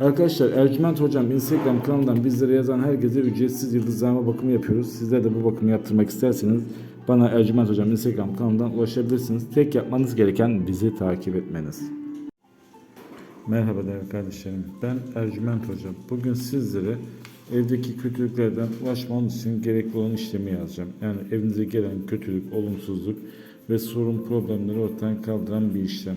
Arkadaşlar Ercüment Hocam Instagram kanalından bizlere yazan herkese ücretsiz yıldızlama bakımı yapıyoruz. Sizler de bu bakımı yaptırmak isterseniz bana Ercüment Hocam Instagram kanalından ulaşabilirsiniz. Tek yapmanız gereken bizi takip etmeniz. Merhaba değerli kardeşlerim. Ben Ercüment Hocam. Bugün sizlere evdeki kötülüklerden ulaşmanız için gerekli olan işlemi yazacağım. Yani evinize gelen kötülük, olumsuzluk ve sorun problemleri ortadan kaldıran bir işlem.